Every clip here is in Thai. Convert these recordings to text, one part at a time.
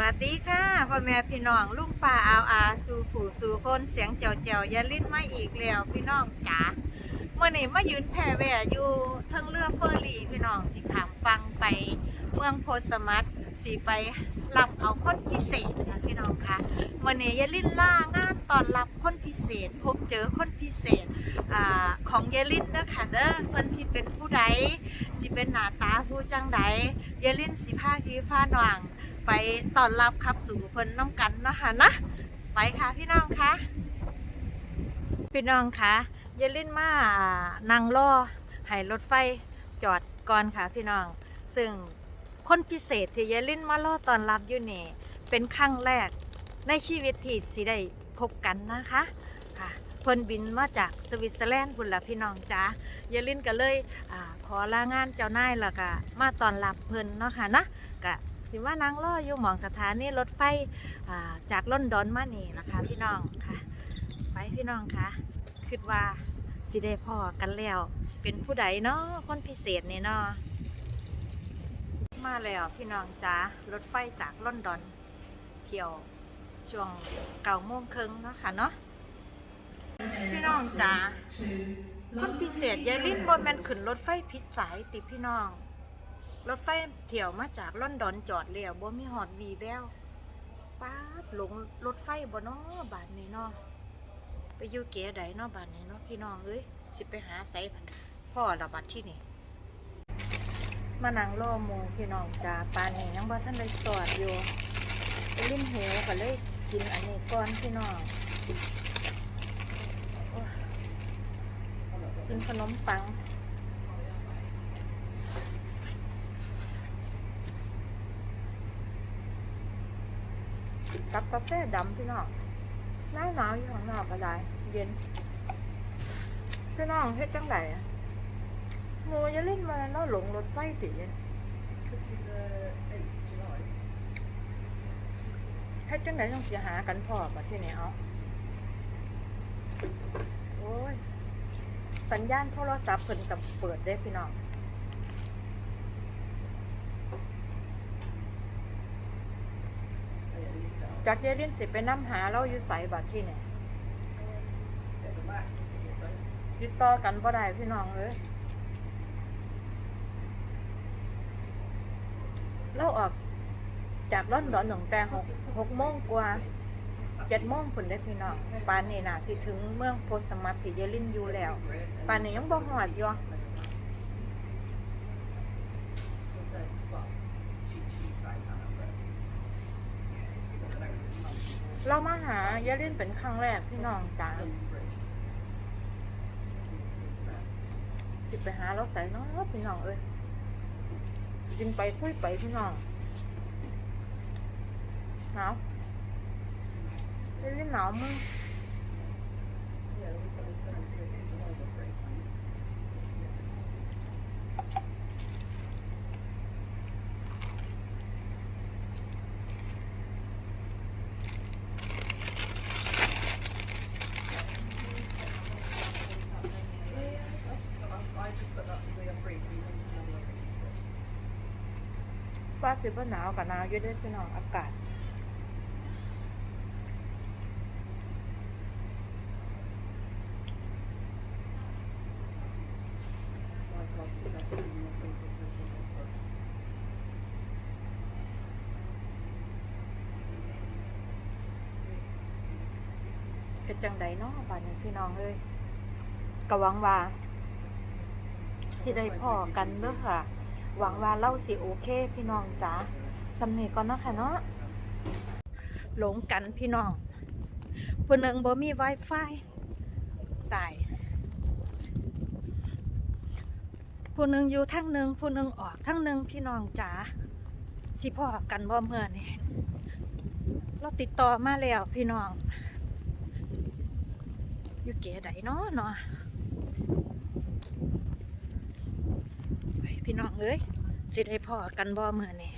วัสดีค่ะพ่อแม่พี่น้องลุงป่าอาวอาสู่ผู้สู่คนเสียงเจียวเจียวอยาลิ้นมาอีกแล้วพี่น้องจ๋าเมื่อนี้มายืนแผ่แหวอยู่ทั้งเรือเฟอร์รี่พี่น้องสิขามฟังไปเมืองโพสมัตสิไปรับเอาคนพิเศษค่ะพี่น้องคะเมื่อนี้อยาลิ้นล่างานตอนรับคนพิเศษ พบเจอคนพิเศษอของยาลิ้นเด้อค่ะเด้อเพิ่นสิเป็นผู้ใดสิเป็นหน้าตาผู้จังใดยาลิ้นสิพาพี่พาหน้อง ไปต้อนรับครับสู่เพิ่นน้ำกันนะคะนะ ไปค่ะพี่น้องคะพี่น้องคะอย่าลินมานั่งรอให้รถไฟจอดก่อนค่ะพี่น้อง ซึ่งคนพิเศษที่ยายลินมารอตอนรับอยู่นี่เป็นครั้งแรกในชีวิตที่สิได้พบกันนะคะค่ะเพิ่นบินมาจากสวิตเซอร์แลนด์พุ่นละพี่น้องจ้ายายลินก็เลยอขอลางานเจ้านายแล้วก็มาตอนรับเพิ่นเนาะค่ะนะก็ สิว่านางล่ออยู่หมองสถานีรถไฟจากลอนดอนมานี่นะคะพี่น้องค่ะ ไปพี่น้องค่ะคิดว่าสิได้พ่อกันแล้วเป็นผู้ใดเนาะคนพิเศษเนี่ยเนาะมาแล้วพี่น้องจ้ารถไฟจากลอนดอนเที่ยวช่วงเก้าโมงครึ่งเนาะค่ะเนาะพี่น้องจ้าคนพิเศษยายลิ้นบนแมนขึ้นรถไฟผิดสายติพี่น้อง รถไฟเที่ยวมาจากลอนดอนจอดแล้วบ่มีหอดวีแววป๊าดหลงรถไฟบ่เนาะบาดนี้เนาะไปอยู่เก๋ใดเนาะบาดนี้เนาะพี่น้องเอ้ยสิไปหาไสพ่อระบัดที่นี่มานั่งรอหมูพี่น้องจ้าปานนี้ยังบ่ทันได้สอดอยู่ไปลิ้นหิวก็เลยกินอันนี้ก่อนพี่น้องกินขนมปัง กับกาแฟดำพี่น้องหนาหนาวอยู่ข้างนอกก็ได้ เย็น พี่น้องเฮ็ดจังไดหมูจะเล่นมาแล้วหลงรถไฟติเฮ็ดจังไดต้องเสียหากันพอมาที่นี่เอาโอ้ย สัญญาณโทรศัพท์เพิ่นกับเปิดได้พี่น้อง จากเจรินสิไปน้ำหาเราอยู่ใสบัดที่เนี่ยติดต่อกันบ่ได้พี่น้องเอยเราออกจากลอนดอนตั้งแต่หกหกโมงกว่าเจ็ดโมงผลได้พี่น้องปานนี้น่ะสิถึงเมืองโพสมัตที่เยลินอยู่แล้วปานนี้ยังบ่ฮอดอยู่ เรามาหาเยลินเป็นครั้งแรกพี่น้องจ้าสิไปหาเราใส่เนาะพี่น้องเอ้ยกินไปคุยไปพี่น้องหนาวเลินหนาวมึง ว่าสิบ่หนาวกับหนาวอยู่ด้วยพี่น้องอากาศเป็นจังใดเนาะบ้านนี้พี่น้องเอ้ยก็หวังว่า สิได้พอกันเด้อค่ะ หวังว่าเล่าสิโอเค พี่น้องจ๋าสำเนีก่อนเนาะค่ะเนาะหลงกันพี่น้องผู้หนึ่งบ่มี Wi-Fi ตายผู้หนึ่งอยู่ทั้งหนึ่งผู้หนึ่งออกทั้งหนึ่งพี่น้องจ๋าสิพอกันบ่เมื่อนี่เราติดต่อมาแล้วพี่น้อง อยู่เก๋ใดเนาะเนาะ พี่น้องเอ้ยสิได้พ่อกันบ่เมื่อนี่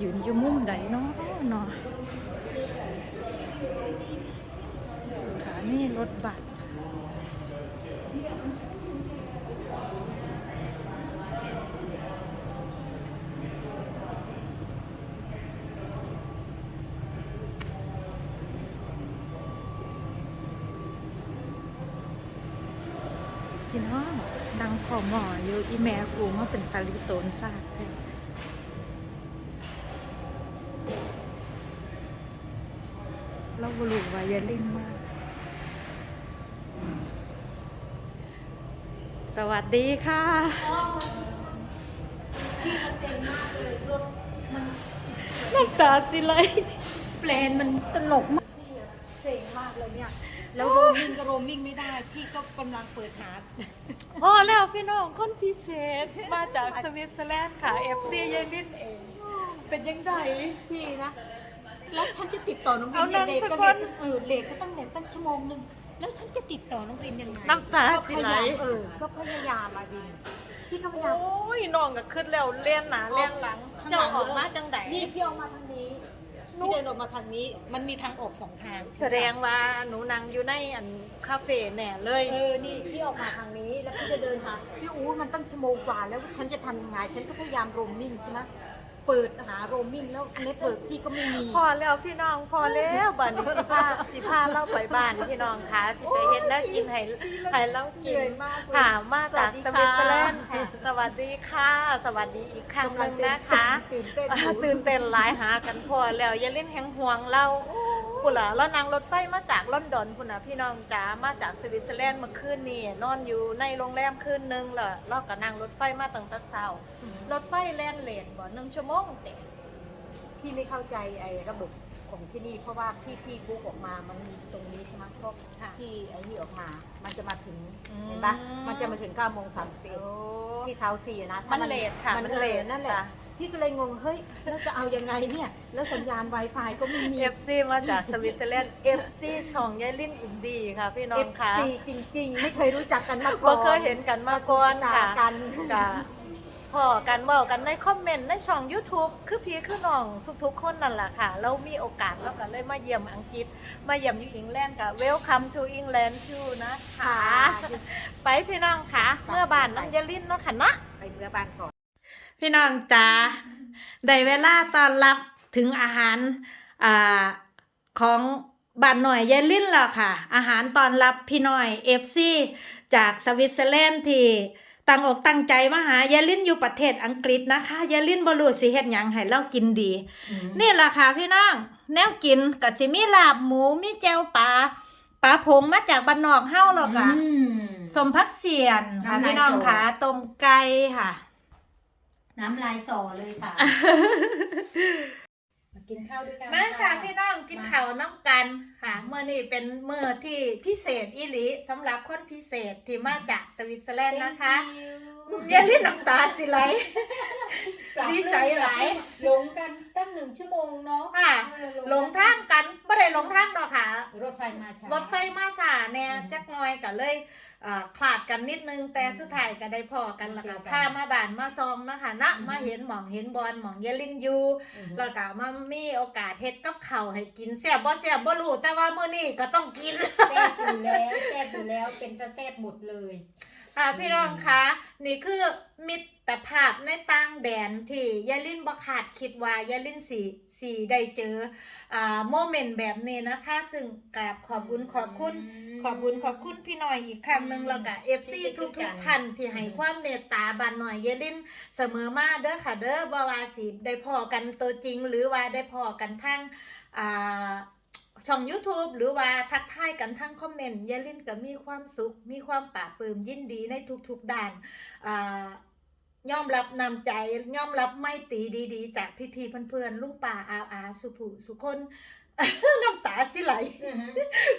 ยืนอยู่มุมใดเนาะเนาะสถานีรถบัสพี่น้องดัง ขอหมออยู่อีแม่กูมาเป็นตาลิโตนซากแท้เราบรูว่าอย่าลิ้นมาก สวัสดีค่ะ พี่เซ็งมากเลยรถมันน้ำตาสิไหล แปลนมันตลกมากพี่เซ็งมากเลยเนี่ย แล้วโรมมิ่งก็โรมมิ่งไม่ได้ พี่ก็กำลังเปิดหา พอแล้วพี่น้องคนพิเศษมาจากสวิตเซอร์แลนด์ค่ะ FC เยนลินเอง เป็นยังไง พี่นะ แล้วฉันจะติดต่อน้องริเอานนั่งเลทสักก็คเลนทเออเลทก็ตั้งเลทตั้งชั่วโมงหนึงแล้วฉันจะติดต่อน้องรินยังไงน้ำตาสิไหล ก็พยายามเออก็พยายามมาดิน พี่ก็พยายามโอ้ยน้องก็ขึ้นแล้วเล่นหนาเล่นหลังข้งเจ้าหลังออกมาจังไดนี่พี่ออกมาทางนี้ พี่เดินออกมาทางนี้ มันมีทางออกสองทางแสดงว่าหนูนั่งอยู่ในอันคาเฟ่แน่เลย เออนี่พี่ออกมาทางนี้แล้วพี่จะเดินหาพี่อู้มันตั้งชั่วโมงกว่าแล้วฉันจะทำยังไงฉันก็พยายามโรมมิ่งใช่ไหม เปิดหาโรมมิ่งแล้วเน็ตเวิร์กพี่ก็ไม่มี พอแล้วพี่น้องพอแล้วบัดนี้สิพาสิพาเล่าไปบ้านพี่น้องคะสิไปเฮ็ดแล้วกินให้ให้เล่ากิเหนื่นอยมากเลยค่ะมาจากสสวัวิตสดีเซอร์แลนด์ค่ะค่ะสวัสดีค่ะ สวัสดีอีกครั้งหนึ่งนะคะ ตื่นเต้นอ่าตื่นเต้นหลายหากันพอแล้วอย่าเล่นแหงห่วงเรา พุ่นล่ะเรานั่งรถไฟมาจากลอนดอนพุ่นน่ะพี่น้องจ๋ามาจากสวิตเซอร์แลนด์เมื่อคืนนี้นอนอยู่ในโรงแรมคืนนึงล่ะเราก็นั่งรถไฟมาตั้งแต่เช้ารถไฟแล่นเลนบ่หนึ่งชั่วโมงเต็มพี่ไม่เข้าใจไอ้ระบบของที่นี่เพราะว่าที่พี่บุ๊กออกมามันมีตรงนี้ใช่ไหมก็ค่ะที่ไอ้นี่ออกมา มันจะมาถึงอืมเห็นปะมันจะมาถึง9โมง31ที่เซาซีนะถ้ามันเลทค่ะมันมันเลเลททนั่นแหละจ้ะ พี่ก็เลยงงเฮ้ยแล้วจะเอายังไงเนี่ย แล้วสัญญาณ Wi-Fi ก็ไม่มี FC มาจากสวิตเซอร์แลนด์ FC ช่องยายลินอินดีค่ะ พี่น้องค่ะ FC จริง ๆ ไม่เคยรู้จักกันมาก่บ่อนเคยเห็นกันมาก่อนมาค่ะกันกะพอกันเว้ากันในคอมเมนต์ในช่อง YouTube คือพี่คือน้องทุกๆ คนนั่นแหละค่ะ เรามีโอกาสแล้วก็เลยมาเยี่ยมอังกฤษ มาเยี่ยมอยู่อังกฤษกับ Welcome to England too นะคะ ไปพี่น้องค่ะ เมื่อบ้านน้องยายลินเนาะค่ะเนาะ ไปเรือบ้านก่อน พี่น้องจ๋าได้เวลาตอนรับถึงอาหารอ่าของบ้านหน่อยยายลิ้นแล้วค่ะ อาหารตอนรับพี่น้อยเอฟซีจากสวิตเซอร์แลนด์ที่ตั้งอกตั้งใจมาหายายลิ้นอยู่ประเทศอังกฤษนะคะยายลิ้นบ่รู้สิเฮ็ดหยังให้เรากินดี นี่ล่ะค่ะพี่น้อง แนวกินก็สิมีลาบหมูมีแจ่วปลาปลาผงมาจากบ้านนอกเฮาหรอกค่ะสมพักเสียนค่ะน้ำลายพี่น้องสดค่ะต้มไก่ค่ะ น้ำลายสอเลยค่ะ มากินข้าวด้วยกันมาค่ะพี่น้องกินมาข้าวน้ำกันค่ะเมื่อนี้เป็นเมื่อที่พิเศษอีหลีสำหรับคนพิเศษที่มาจากสวิตเซอร์แลนด์นะคะอย่าลิ้นน้ำตาสิไหลดีใจหลายหลงกันตั้งหนึ่งชั่วโมงเนาะค่ะเออหลงทางกันไม่ได้หลงทางดอกค่ะ รถไฟมาช้ารถไฟมาสาเนี่ยอืมจักหน่อยก็เลยเอ่อ คลาดกันนิดนึงแต่สุดท้ายก็ได้พอกันและเจค่ะอกันพามาบ้านมาซองนะคะนะอืมมาเห็นหมองเห็นบอลหมองเยลินอยู่อือฮึแล้วก็มามีโอกาสเฮ็ดกับข้าวให้กินแซ่บบ่แซ่บบ่รู้แต่ว่ามื้อนี้ก็ต้องกินแซ่บอยู่แล้วแซ่บอยู่แล้วเป็นตะแซ่บหมดเลยค่ะพี่น้องคะนี่คือมิตร ภาพในต่างแดนที่ยายลินบ่คาดคิดว่ายายลินสิสิได้เจออ่าโมเมนต์แบบนี้นะคะ ซึ่งกราบขอบคุญขอบคุณ ขอบคุณขอบคุณพี่หน่อยอีกครั้งหนึ่งอืมแล้วก็ FC ที่ทุกติดทุกักนท่านที่ให้อืมความเมตตาบานหน่อยเยลินเสมอมาเด้อค่ะเด้อบ่ว่าสิได้พอกันตัวจริง หรือว่าได้พอกันทั้งอ่าช่อง YouTube หรือว่าทักทายกันทั้งคอมเมนต์เยลินก็มีความสุข มีความปราบปลื้มยินดีในทุกๆด้านอ่า ยอมรับนำใจยอมรับไม่ตรีดีๆ จากพี่ๆเพื่อนๆลุงป่าอาอาสุภูสุคนน้ำตาสิไหล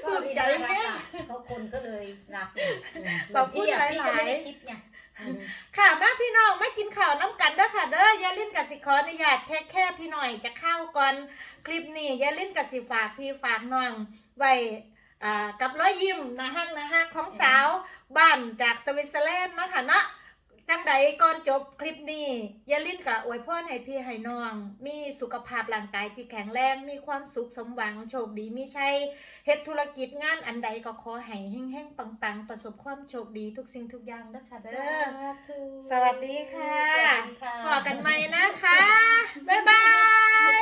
ก็ภูมิใจดีแม่น่ารักอะเขาคนก็เลยรักไงอืมขอบคุณพี่ะพี่หลายๆก็ไม่ได้คิดไงอืมค่ะมาพี่น้องมากินข้าวน้ำกันเด้อค่ะ เด้อยาลินกับสิขออนุญาตแท็กแค่พี่หน่อยจะเข้าก่อนคลิปนี้ยาลินกับสิฝากพี่ฝากน้องไว้อ่ากับร้อยยิ้มนะฮักนะฮักของสาวบ้านจากสวิตเซอร์แลนด์เนาะค่ะเนาะ จังใดก่อนจบคลิปนี้อย่าลิ้นกะอวยพรให้พี่ให้น้อง มีสุขภาพร่างกายที่แข็งแรง มีความสุขสมหวังโชคดีมีชัยเฮ็ดธุรกิจงานอันใดก็ขอให้แห้งๆปังๆ ประสบความโชคดีทุกสิ่งทุกอย่างนะคะเด้อสวัสดีค่ะสวัสดีค่ะพอกันใหม่นะคะ บ๊ายบาย